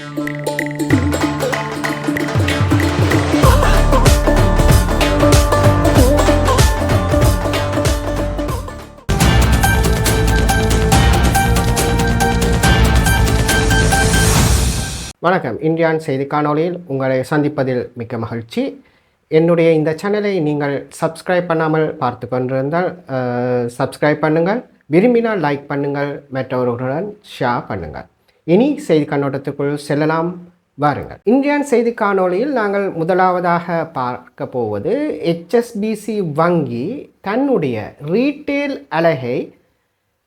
வணக்கம். இந்தியான் செய்தி காணொளியில் உங்களை சந்திப்பதில் மிக்க மகிழ்ச்சி. என்னுடைய இந்த சேனலை நீங்கள் சப்ஸ்கிரைப் பண்ணாமல் பார்த்து கொண்டிருந்தால் சப்ஸ்கிரைப் பண்ணுங்கள். விரும்பினால் லைக் பண்ணுங்கள். மற்றவர்களுடன் ஷேர் பண்ணுங்கள். இனி செய்தி கண்ணோட்டத்துக்குள் செல்லலாம். வாருங்கள். இந்தியான் செய்தி காணொளியில் நாங்கள் முதலாவதாக பார்க்க போவது ஹெச்எஸ்பிசி வங்கி தன்னுடைய ரீட்டெயில் அலகை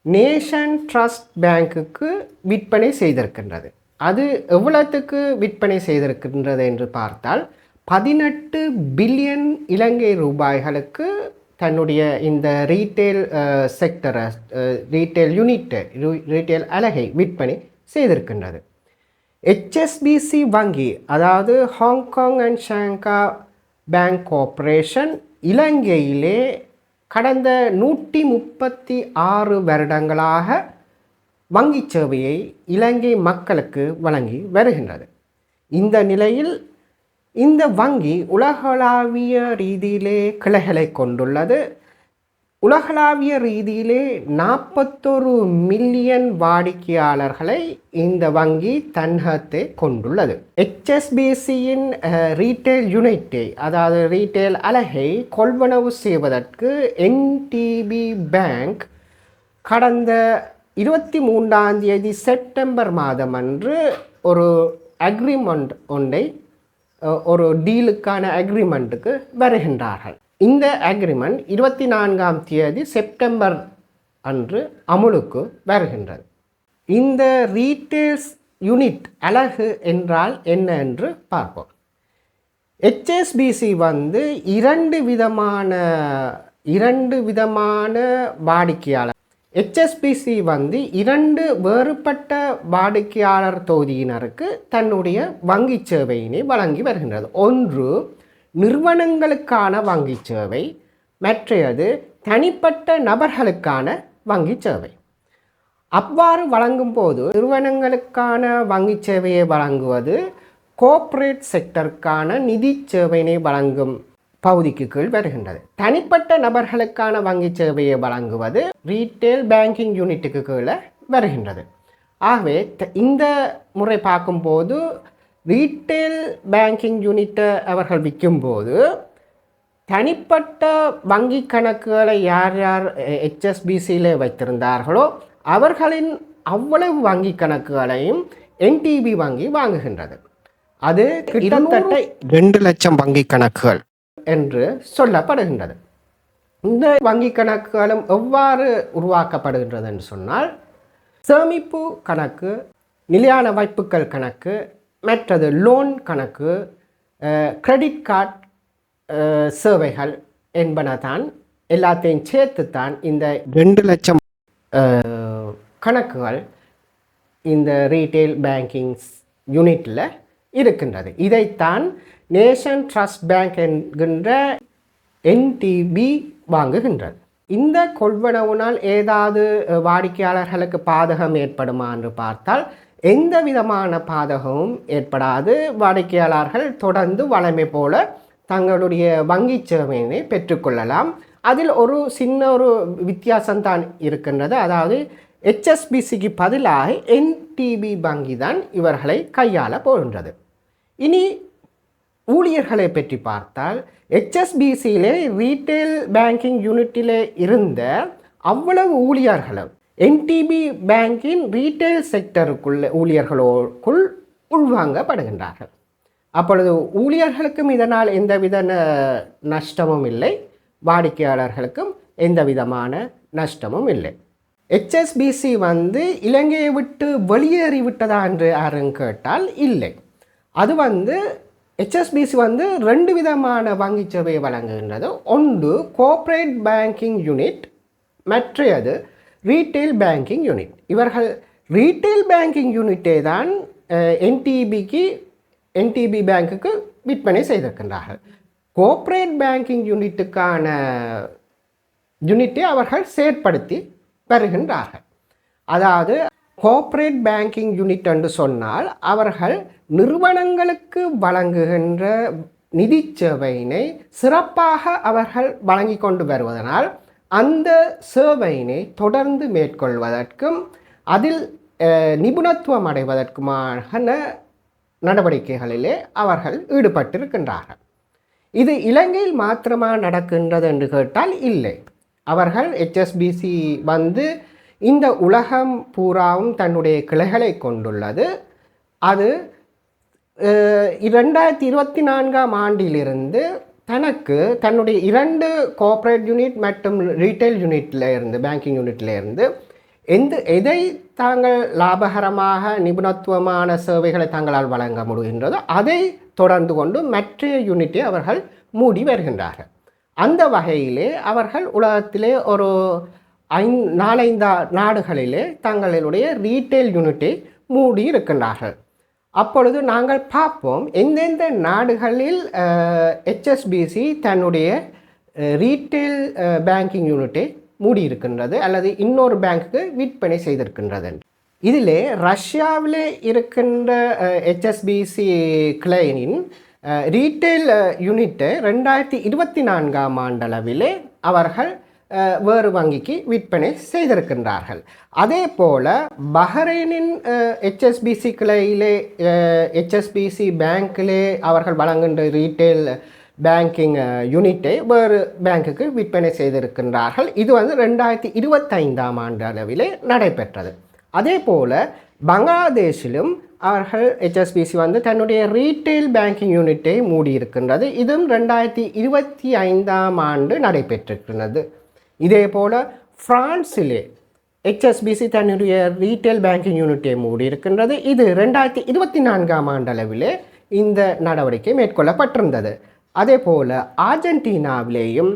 நேஷன் ட்ரஸ்ட் பேங்க்குக்கு விற்பனை செய்திருக்கின்றது. அது எவ்வளத்துக்கு விற்பனை செய்திருக்கின்றது என்று பார்த்தால் பதினெட்டு பில்லியன் இலங்கை ரூபாய்களுக்கு தன்னுடைய இந்த ரீட்டெயில் செக்டரை ரீட்டெயில் யூனிட்டு ரீட்டெயில் அலகை விற்பனை செய்திருக்கின்றது. ஹெச்எஸ்பிசி வங்கி அதாவது Hong Kong and Shanghai bank corporation இலங்கையிலே கடந்த நூற்றி முப்பத்தி ஆறு வருடங்களாக வங்கி சேவையை இலங்கை மக்களுக்கு வழங்கி வருகின்றது. இந்த நிலையில் இந்த வங்கி உலகளாவிய ரீதியிலே கிளைகளை கொண்டுள்ளது. உலகளாவிய ரீதியிலே நாற்பத்தொரு மில்லியன் வாடிக்கையாளர்களை இந்த வங்கி தன்னகத்தை கொண்டுள்ளது. ஹெச்எஸ்பிசியின் ரீட்டைல் யூனிட்டை அதாவது ரீட்டைல் அலகை கொள்வனவு செய்வதற்கு என்டிபி பேங்க் கடந்த இருபத்தி மூன்றாம் தேதி செப்டம்பர் மாதம் அன்று ஒரு அக்ரிமெண்ட் ஒன்றை ஒரு டீலுக்கான அக்ரிமெண்ட்டுக்கு வருகின்றார்கள். இந்த அக்ரிமெண்ட் இருபத்தி நான்காம் தேதி செப்டம்பர் அன்று அமுலுக்கு வருகின்றது. இந்த ரீட்டெயில்ஸ் யூனிட் அலகு என்றால் என்ன என்று பார்ப்போம். ஹெச்எஸ்பிசி வந்து இரண்டு விதமான இரண்டு விதமான வாடிக்கையாளர். ஹெச்எஸ்பிசி வந்து இரண்டு வேறுபட்ட வாடிக்கையாளர் தொகுதியினருக்கு தன்னுடைய வங்கி சேவையினை வழங்கி வருகின்றது. ஒன்று நிறுவனங்களுக்கான வங்கி சேவை மற்றையது தனிப்பட்ட நபர்களுக்கான வங்கி சேவை. அவ்வாறு வழங்கும் போது நிறுவனங்களுக்கான வங்கி சேவையை வழங்குவது கோஆப்ரேட் செக்டருக்கான நிதி சேவையினை வழங்கும் பகுதிக்கு கீழ் வருகின்றது. தனிப்பட்ட நபர்களுக்கான வங்கி சேவையை வழங்குவது ரீட்டெயில் பேங்கிங் யூனிட்டுக்கு கீழே வருகின்றது. ஆகவே இந்த முறை பார்க்கும்போது ரீட்டெயில் பேங்கிங் யூனிட்டை அவர்கள் விற்கும்போது தனிப்பட்ட வங்கி கணக்குகளை யார் யார் ஹெச்எஸ்பிசியில் வைத்திருந்தார்களோ அவர்களின் அவ்வளவு வங்கி கணக்குகளையும் என்டிபி வங்கி வாங்குகின்றது. அது கிட்டத்தட்ட ரெண்டு லட்சம் வங்கி கணக்குகள். என்று சொல்லப்படுகின்றது. இந்த வங்கி கணக்குகளும் எவ்வாறு உருவாக்கப்படுகின்றது என்று சொன்னால் சேமிப்பு கணக்கு நிலையான வைப்புக்கள் கணக்கு மற்றது லோன் கணக்கு கிரெடிட் கார்டு சேவைகள் என்பன தான் எல்லாத்தையும் சேர்த்து தான் இந்த ரெண்டு லட்சம். கணக்குகள் இந்த ரீட்டெயில் பேங்கிங் யூனிட்டில் இருக்கின்றது. இதைத்தான் நேஷன் ட்ரஸ்ட் பேங்க் என்கின்ற என்டிபி வாங்குகின்றது. இந்த கொள்வனவுனால் ஏதாவது வாடிக்கையாளர்களுக்கு பாதகம் ஏற்படுமா என்று பார்த்தால் எந்த விதமான பாதகமும் ஏற்படாது. வாடிக்கையாளர்கள் தொடர்ந்து வளமை போல தங்களுடைய வங்கி சேவையினை பெற்றுக்கொள்ளலாம். அதில் ஒரு சின்ன ஒரு வித்தியாசம்தான் இருக்கின்றது. அதாவது ஹெச்எஸ்பிசிக்கு பதிலாக என்டிபி வங்கி தான் இவர்களை கையாள போகின்றது. இனி ஊழியர்களை பற்றி பார்த்தால் ஹெச்எஸ்பிசியிலே ரீட்டெயில் பேங்கிங் யூனிட்டிலே இருந்த அவ்வளவு ஊழியர்களும் என்டிபி பேங்கின் ரீட்டைல் செக்டருக்குள்ள ஊழியர்களுக்குள் உள்வாங்கப்படுகின்றார்கள். அப்பொழுது ஊழியர்களுக்கும் இதனால் எந்தவித நஷ்டமும் இல்லை. வாடிக்கையாளர்களுக்கும் எந்த விதமான நஷ்டமும் இல்லை. ஹெச்எஸ்பிசி வந்து இலங்கையை விட்டு வெளியேறி விட்டதா என்று யாரும் கேட்டால் இல்லை. அது வந்து ஹெச்எஸ்பிசி வந்து ரெண்டு விதமான வங்கி சேவையை வழங்குகின்றது. ஒன்று கோஆப்ரேட் பேங்கிங் யூனிட் மற்றையது ரீட்டெயில் பேங்கிங் யூனிட் இவர்கள் ரீட்டெயில் பேங்கிங் யூனிட்டே தான் என்டிபிக்கு என்டிபி பேங்க்குக்கு விற்பனை செய்திருக்கின்றார்கள். கோஆப்ரேட் பேங்கிங் யூனிட்டுக்கான யூனிட்டை அவர்கள் செயற்படுத்தி வருகின்றார்கள் அதாவது கோஆப்ரேட் பேங்கிங் யூனிட் என்று சொன்னால் அவர்கள் நிறுவனங்களுக்கு வழங்குகின்ற நிதி சேவையினை சிறப்பாக அவர்கள் வழங்கி கொண்டு வருவதனால் அந்த சேவையினை தொடர்ந்து மேற்கொள்வதற்கும் அதில் நிபுணத்துவம் அடைவதற்குமான நடவடிக்கைகளிலே அவர்கள் ஈடுபட்டிருக்கின்றார்கள். இது இலங்கையில் மாத்திரமா நடக்கின்றது என்று கேட்டால் இல்லை. அவர்கள் ஹெச்எஸ்பிசி வந்து இந்த உலகம் பூராவும் தன்னுடைய கிளைகளை கொண்டுள்ளது. அது இரண்டாயிரத்தி இருபத்தி நான்காம் ஆண்டிலிருந்து தனக்கு தன்னுடைய இரண்டு கோஆப்ரேட் யூனிட் மற்றும் ரீட்டைல் யூனிட்ல இருந்து பேங்கிங் யூனிட்ல இருந்து எந்த எதை தாங்கள் லாபகரமாக நிபுணத்துவமான சேவைகளை தங்களால் வழங்க முடிகின்றதோ அதை தொடர்ந்து கொண்டு மற்ற யூனிட்டை அவர்கள் மூடி வருகின்றார்கள். அந்த வகையிலே அவர்கள் உலகத்திலே ஒரு ஐந் நாலைந்து நாடுகளிலே தங்களுடைய ரீட்டைல் யூனிட்டை மூடி இருக்கின்றார்கள். அப்பொழுது நாங்கள் பார்ப்போம் எந்தெந்த நாடுகளில் ஹெச்எஸ்பிசி தன்னுடைய ரீட்டைல் பேங்கிங் யூனிட்டை மூடியிருக்கின்றது அல்லது இன்னொரு பேங்க்குக்கு விற்பனை செய்திருக்கின்றது இதில் இதிலே இருக்கின்ற ஹெச்எஸ்பிசி கிளைனின் ரீட்டைல் யூனிட்டை ரெண்டாயிரத்தி இருபத்தி நான்காம் ஆண்டளவிலே அவர்கள் வேறு வங்கிக்கு விற்பனை செய்திருக்கின்றார்கள். அதே போல் பஹ்ரைனின் ஹெச்எஸ்பிசி கிளையிலே ஹெச்எஸ்பிசி பேங்க்கிலே அவர்கள் வழங்குகின்ற ரீட்டைல் பேங்கிங் யூனிட்டை வேறு பேங்க்குக்கு விற்பனை செய்திருக்கின்றார்கள். இது வந்து ரெண்டாயிரத்தி இருபத்தைந்தாம் ஆண்டு அளவிலே நடைபெற்றது. அதே போல் பங்களாதேஷிலும் அவர்கள் ஹெச்எஸ்பிசி வந்து தன்னுடைய ரீட்டைல் பேங்கிங் யூனிட்டை மூடியிருக்கின்றது. இதுவும் ரெண்டாயிரத்தி இருபத்தி ஐந்தாம் ஆண்டு நடைபெற்றிருக்கின்றது இதே போல் ஃப்ரான்ஸிலே ஹெச்எஸ்பிசி தன்னுடைய ரீட்டைல் பேங்கிங் யூனிட்டை மூடியிருக்கின்றது. இது ரெண்டாயிரத்தி இருபத்தி நான்காம் ஆண்டளவிலே இந்த நடவடிக்கை மேற்கொள்ளப்பட்டிருந்தது. அதே போல் அர்ஜென்டினாவிலேயும்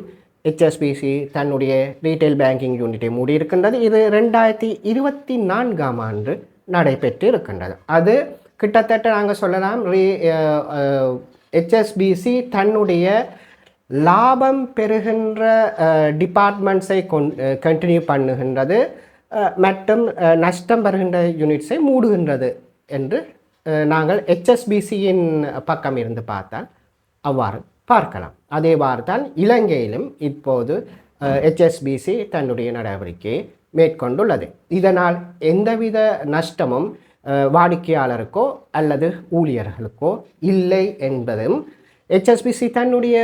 ஹெச்எஸ்பிசி தன்னுடைய ரீட்டைல் பேங்கிங் யூனிட்டை மூடியிருக்கின்றது. இது ரெண்டாயிரத்தி இருபத்தி நான்காம் ஆண்டு நடைபெற்று இருக்கின்றது அது கிட்டத்தட்ட நாங்கள் சொல்லலாம் ரீ ஹெச்எஸ்பிசி தன்னுடைய லாபம் பெறுகின்ற டிபார்ட்மெண்ட்ஸை கொண் கண்டினியூ பண்ணுகின்றது மற்றும் நஷ்டம் பெறுகின்ற யூனிட்ஸை மூடுகின்றது என்று நாங்கள் ஹெச்எஸ்பிசியின் பக்கம் இருந்து பார்த்தால் அவ்வாறு பார்க்கலாம். அதேவாறு தான் இலங்கையிலும் இப்போது ஹெச்எஸ்பிசி தன்னுடைய நடவடிக்கையை மேற்கொண்டுள்ளது. இதனால் எந்தவித நஷ்டமும் வாடிக்கையாளருக்கோ அல்லது ஊழியர்களுக்கோ இல்லை என்பதும் ஹெச்எஸ்பிசி தன்னுடைய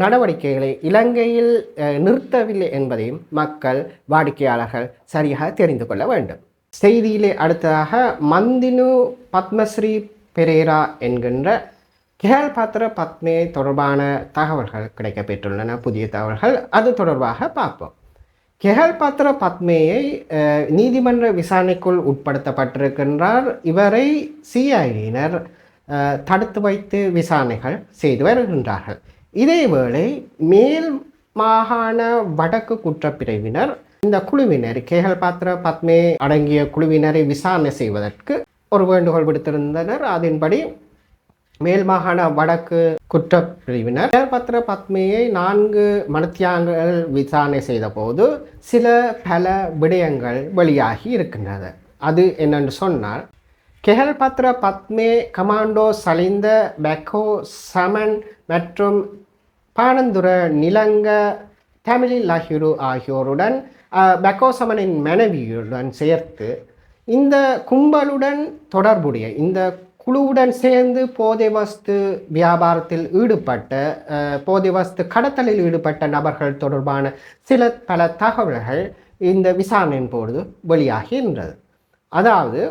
நடவடிக்கைகளை இலங்கையில் நிறுத்தவில்லை என்பதையும் மக்கள் வாடிக்கையாளர்கள் சரியாக தெரிந்து கொள்ள வேண்டும். செய்தியிலே அடுத்ததாக மந்தினு பத்மஸ்ரீ பெரேரா என்கின்ற கேல் பாத்திர பத்மே தொடர்பான தகவல்கள் கிடைக்கப்பெற்றுள்ளன புதிய தகவல்கள். அது தொடர்பாக பார்ப்போம். கெஹல் பாத்திர பத்மேயை நீதிமன்ற விசாரணைக்குள் உட்படுத்தப்பட்டிருக்கின்றார். இவரை சிஐடியினர் தடுத்து வைத்து விசாரணைகள் செய்து வருகின்றார்கள். இதேவேளை மேல் மாகாண வடக்கு குற்றப்பிரிவினர் இந்த குழுவினர் கேகல் பாத்திர பத்மே அடங்கிய குழுவினரை விசாரணை செய்வதற்கு ஒரு வேண்டுகோள் விடுத்திருந்தனர். அதன்படி மேல் மாகாண வடக்கு குற்றப்பிரிவினர் பத்திர பத்மையை நான்கு மனத்தியாங்கள் விசாரணை செய்தபோது சில பல விடயங்கள் வெளியாகி இருக்கின்றது அது என்னென்று சொன்னால் கெஹல்பத்ர பத்மே கமாண்டோ சலிந்த பெக்கோ சமன் மற்றும் பானந்துர நிலங்க தமிழில் லஹிரு ஆகியோருடன் பெக்கோ சமனின் மனைவியுடன் சேர்த்து இந்த கும்பலுடன் தொடர்புடைய இந்த குழுவுடன் சேர்ந்து போதை வஸ்து வியாபாரத்தில் ஈடுபட்ட போதை வஸ்து கடத்தலில் ஈடுபட்ட நபர்கள் தொடர்பான சில பல தகவல்கள் இந்த விசாரணையின் பொழுது வெளியாகின்றது அதாவது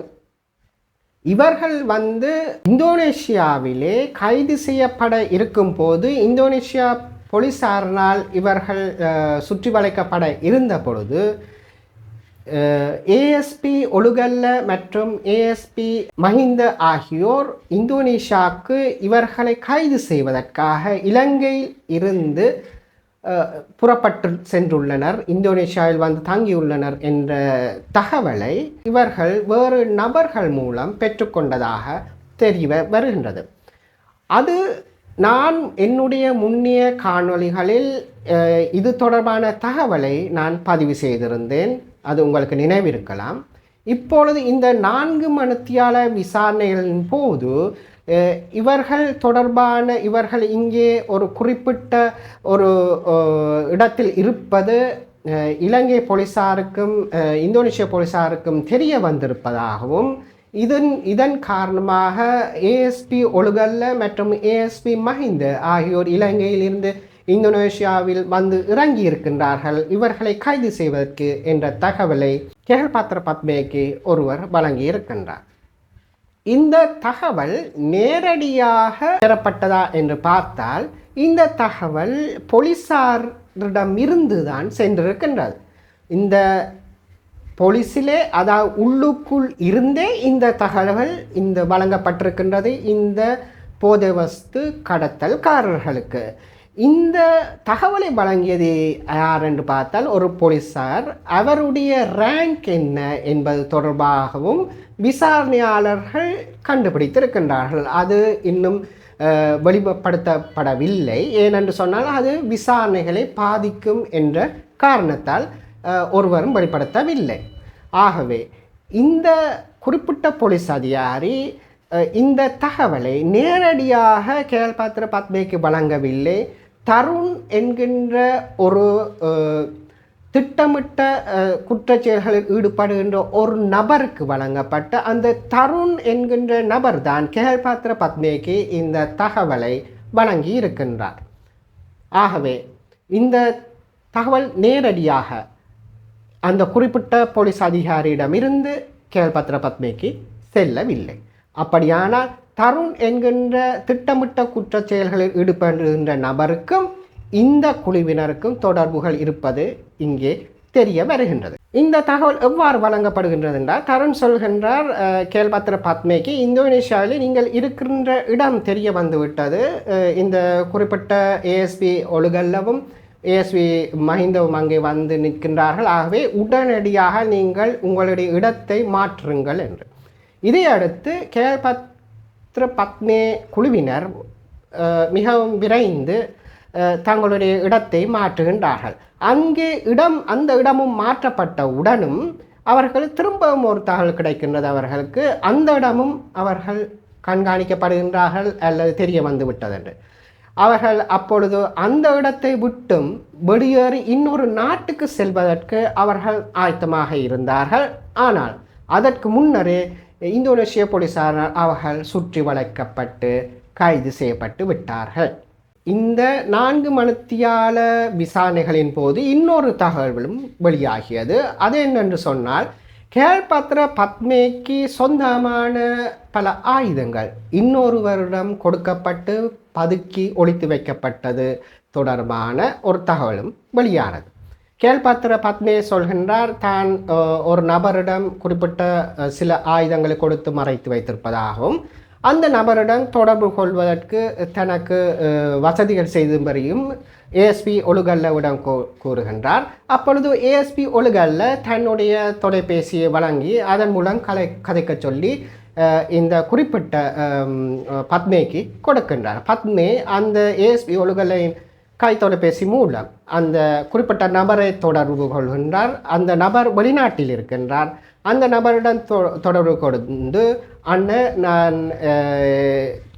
இவர்கள் வந்து இந்தோனேஷியாவிலே கைது செய்யப்பட இருக்கும் போது இந்தோனேஷியா போலீசாரினால் இவர்கள் சுற்றி வளைக்கப்பட இருந்த பொழுது ஏஎஸ்பி ஒழுகல்ல மற்றும் ஏஎஸ்பி மஹிந்த ஆகியோர் இந்தோனேஷியாவுக்கு இவர்களை கைது செய்வதற்காக இலங்கையில் இருந்து புறப்பட்டு சென்றுள்ளனர். இந்தோனேஷியாவில் வந்து தங்கியுள்ளனர் என்ற தகவலை இவர்கள் வேறு நபர்கள் மூலம் பெற்றுக்கொண்டதாக தெரிய வருகின்றது. அது நான் என்னுடைய முன்னிய காணொளிகளில் இது தொடர்பான தகவலை நான் பதிவு செய்திருந்தேன். அது உங்களுக்கு நினைவிருக்கலாம். இப்பொழுது இந்த நான்கு மணித்தியால விசாரணைகளின் போது இவர்கள் தொடர்பான இவர்கள் இங்கே ஒரு குறிப்பிட்ட ஒரு இடத்தில் இருப்பது இலங்கை போலீசாருக்கும் இந்தோனேஷிய போலீசாருக்கும் தெரிய வந்திருப்பதாகவும் இதன் இதன் காரணமாக ஏஎஸ்பி ஒழுகல்ல மற்றும் ஏஎஸ்பி மஹிந்த ஆகியோர் இலங்கையிலிருந்து இந்தோனேஷியாவில் வந்து இறங்கி இருக்கின்றார்கள் இவர்களை கைது செய்வதற்கு என்ற தகவலை கேள்பாத்திர பத்மேக்கு ஒருவர் வழங்கி இருக்கின்றார் இந்த தகவல் நேரடியாக பெறப்பட்டதா என்று பார்த்தால் இந்த தகவல் போலீசாரிடமிருந்து தான் சென்றிருக்கின்றது. இந்த போலீஸிலே அதாவது உள்ளுக்குள் இருந்தே இந்த தகவல் இந்த வழங்கப்பட்டிருக்கின்றது இந்த போதை வஸ்து கடத்தல்காரர்களுக்கு. இந்த தகவலை வழங்கியது யார் என்று பார்த்தால் ஒரு போலீஸார் அவருடைய ரேங்க் என்ன என்பது தொடர்பாகவும் விசாரணையாளர்கள் கண்டுபிடித்திருக்கின்றார்கள். அது இன்னும் வெளிப்படுத்தப்படவில்லை. ஏனென்று சொன்னால் அது விசாரணைகளை பாதிக்கும் என்ற காரணத்தால் ஒருவரும் வெளிப்படுத்தவில்லை. ஆகவே இந்த குறிப்பிட்ட போலீஸ் அதிகாரி இந்த தகவலை நேரடியாக கேள்பாத்திர பத்மேக்கு வழங்கவில்லை. தருண் என்கின்ற ஒரு திட்டமிட்ட குற்றச்செயல்களில் ஈடுபடுகின்ற ஒரு நபருக்கு வழங்கப்பட்ட அந்த தருண் என்கின்ற நபர் தான் கேள்பாத்திர பத்மேக்கு இந்த தகவலை வழங்கி இருக்கின்றார். ஆகவே இந்த தகவல் நேரடியாக அந்த குறிப்பிட்ட போலீஸ் அதிகாரியிடமிருந்து கேள்பத்திர பத்மேக்கு செல்லவில்லை. அப்படியானால் தருண் என்கின்ற திட்டமிட்ட குற்றச்செயல்களில் ஈடுபடுகின்ற நபருக்கும் இந்த குழுவினருக்கும் தொடர்புகள் இருப்பது இங்கே தெரிய வருகின்றது. இந்த தகவல் எவ்வாறு வழங்கப்படுகின்றது என்றால் தருண் சொல்கின்றார் அஹ், கேள்பத்திர பத்மேக்கு இந்தோனேஷியாவில் நீங்கள் இருக்கின்ற இடம் தெரிய வந்துவிட்டது. இந்த குறிப்பிட்ட ஏஎஸ்பி ஒழுகல்லவும் ஏஎஸ்வி மஹிந்தவும் அங்கே வந்து நிற்கின்றார்கள். ஆகவே உடனடியாக நீங்கள் உங்களுடைய இடத்தை மாற்றுங்கள் என்று. இதை அடுத்து கேள்பத்ர பத்மே குழுவினர் மிகவும் விரைந்து தங்களுடைய இடத்தை மாற்றுகின்றார்கள். அங்கே இடம் அந்த இடமும் மாற்றப்பட்ட உடனும் அவர்கள் திரும்பவும் ஒரு தகவல் கிடைக்கின்றது அவர்களுக்கு. அந்த இடமும் அவர்கள் கண்காணிக்கப்படுகின்றார்கள் அல்லது தெரிய வந்து விட்டதென்று அவர்கள் அப்பொழுது அந்த இடத்தை விட்டும் வெளியேறி இன்னொரு நாட்டுக்கு செல்வதற்கு அவர்கள் ஆயத்தமாக இருந்தார்கள். ஆனால் அதற்கு முன்னரே இந்தோனேஷிய போலீசாரால் அவர்கள் சுற்றி வளைக்கப்பட்டு கைது செய்யப்பட்டு விட்டார்கள். இந்த நான்கு மணித்தியால விசாரணைகளின் போது இன்னொரு தகவலும் வெளியாகியது. அது என்னென்று சொன்னால் கேள்பத்திர பத்மேக்கு சொந்தமான பல ஆயுதங்கள் இன்னொருவரிடம் கொடுக்கப்பட்டு பதுக்கி ஒழித்து வைக்கப்பட்டது தொடர்பான ஒரு தகவலும் வெளியானது. கேள்பத்திர பத்மே சொல்கின்றார் தான் ஒரு நபரிடம் குறிப்பிட்ட சில ஆயுதங்களை கொடுத்து மறைத்து வைத்திருப்பதாகவும் அந்த நபரிடம் தொடர்பு கொள்வதற்கு தனக்கு வசதிகள் வசதிகள் செய்தும்படியும் ஏஎஸ்பி ஒழுகல்லவிடம் கூ- கூறுகின்றார். அப்பொழுது ஏஎஸ்பி ஒழுகல்ல தன்னுடைய தொலைபேசியை வழங்கி அதன் மூலம் கலை கதைக்கச் சொல்லி இந்த குறிப்பிட்ட பத்மேக்கு கொடுக்கின்றார். பத்மே அந்த ஏஎஸ்பி ஒழுகல்லையின் கை தொலைபேசி மூலம் அந்த குறிப்பிட்ட நபரை தொடர்பு கொள்கின்றார். அந்த நபர் வெளிநாட்டில் இருக்கின்றார். அந்த நபரிடம் தொ- தொடர்பு கொண்டு அண்ணன் நான்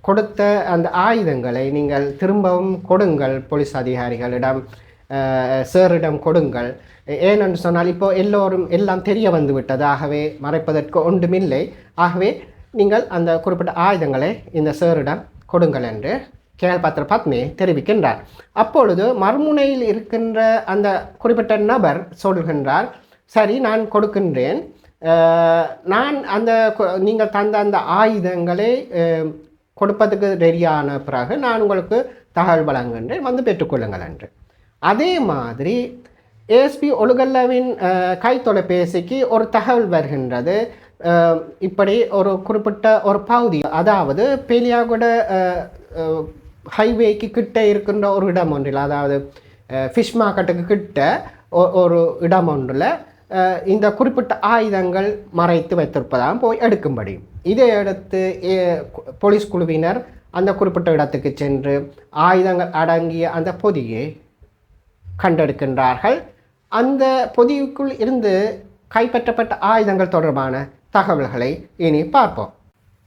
கொடுத்த அந்த ஆயுதங்களை நீங்கள் திரும்பவும் கொடுங்கள் போலீஸ் அதிகாரிகளிடம் சேரிடம் கொடுங்கள். ஏனென்று சொன்னால் இப்போ எல்லோரும் எல்லாம் தெரிய வந்து விட்டது. ஆகவே மறைப்பதற்கு ஒன்றுமில்லை. ஆகவே நீங்கள் அந்த குறிப்பிட்ட ஆயுதங்களை இந்த சேரிடம் கொடுங்கள் என்று கேள்பாத்திர பத்மி தெரிவிக்கின்றார். அப்பொழுது மறுமுனையில் இருக்கின்ற அந்த குறிப்பிட்ட நபர் சொல்கின்றார் சரி நான் கொடுக்கின்றேன். நான் அந்த நீங்கள் தந்த அந்த ஆயுதங்களை கொடுப்பதுக்கு ரெடியான பிறகு நான் உங்களுக்கு தகவல் வழங்குகின்றேன். வந்து பெற்றுக்கொள்ளுங்கள் என்று. அதே மாதிரி ஏஎஸ்பி ஒழுகல்லவின் கைத்தொலைபேசிக்கு கை தொலைபேசிக்கு ஒரு தகவல் வருகின்றது. இப்படி ஒரு குறிப்பிட்ட ஒரு பகுதி அதாவது பேலியாகுட ஹைவேக்கு கிட்ட இருக்கின்ற ஒரு இடம் ஒன்றில் அதாவது ஃபிஷ் மார்க்கெட்டுக்கு கிட்ட ஒரு இடம் ஒன்றில் இந்த குறிப்பிட்ட ஆயுதங்கள் மறைத்து வைத்திருப்பதாக போய் எடுக்கும்படி. இதை அடுத்து ஏ- போலீஸ் குழுவினர் அந்த குறிப்பிட்ட இடத்துக்கு சென்று ஆயுதங்கள் அடங்கிய அந்த பொதியை கண்டெடுக்கின்றார்கள். அந்த பொதிக்குள் இருந்து கைப்பற்றப்பட்ட ஆயுதங்கள் தொடர்பான தகவல்களை இனி பார்ப்போம்.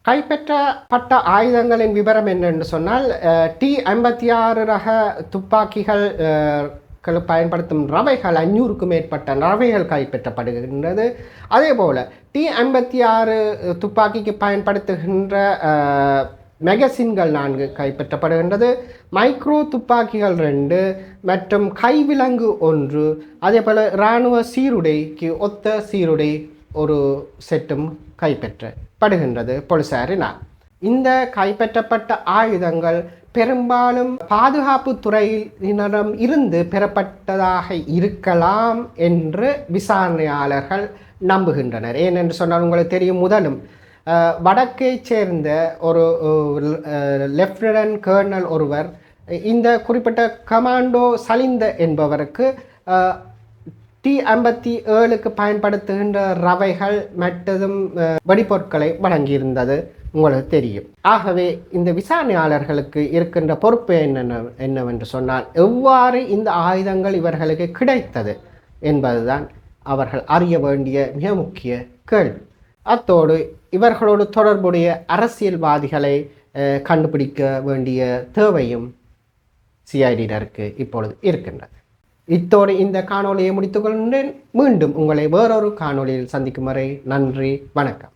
கைப்பற்றப்பட்ட ஆயுதங்களின் விவரம் என்னென்று சொன்னால் டி ஐம்பத்தி ஆறு ரக துப்பாக்கிகள் மக்கள் பயன்படுத்தும் ரவைகள் அஞ்சூறுக்கும் மேற்பட்ட ரவைகள் கைப்பற்றப்படுகின்றது. அதே போல் டி ஐம்பத்தி ஆறு துப்பாக்கிக்கு பயன்படுத்துகின்ற மெகசின்கள் நான்கு கைப்பற்றப்படுகின்றது. மைக்ரோ துப்பாக்கிகள் ரெண்டு மற்றும் கைவிலங்கு ஒன்று. அதே போல் இராணுவ சீருடைக்கு ஒத்த சீருடை ஒரு செட்டும் கைப்பற்றப்படுகின்றது. பொலிசாரினால் இந்த கைப்பற்றப்பட்ட ஆயுதங்கள் பெரும்பாலும் பாதுகாப்பு துறையினரம் இருந்து பெறப்பட்டதாக இருக்கலாம் என்று விசாரணையாளர்கள் நம்புகின்றனர். ஏனென்று சொன்னால் உங்களுக்கு தெரியும் முதலும் வடக்கை வடக்கைச் சேர்ந்த ஒரு லெப்டினன்ட் கேர்னல் ஒருவர் இந்த குறிப்பிட்ட கமாண்டோ சலிந்த என்பவருக்கு டி ஐம்பத்தி ஏழுக்கு பயன்படுத்துகின்ற ரவைகள் மற்றதும் வெடிப்பொருட்களை வழங்கியிருந்தது. உங்களுக்கு தெரியும். ஆகவே இந்த விசாரணையாளர்களுக்கு இருக்கின்ற பொறுப்பு என்னென்ன என்னவென்று சொன்னால் எவ்வாறு இந்த ஆயுதங்கள் இவர்களுக்கு கிடைத்தது என்பதுதான் அவர்கள் அறிய வேண்டிய மிக முக்கிய கேள்வி. அத்தோடு இவர்களோடு தொடர்புடைய அரசியல்வாதிகளை கண்டுபிடிக்க வேண்டிய தேவையும் சிஐடியினருக்கு இப்பொழுது இருக்கின்றது. இத்தோடு இந்த காணொளியை முடித்துக்கொண்டேன் மீண்டும் உங்களை வேறொரு காணொளியில் சந்திக்கும் வரை நன்றி வணக்கம்.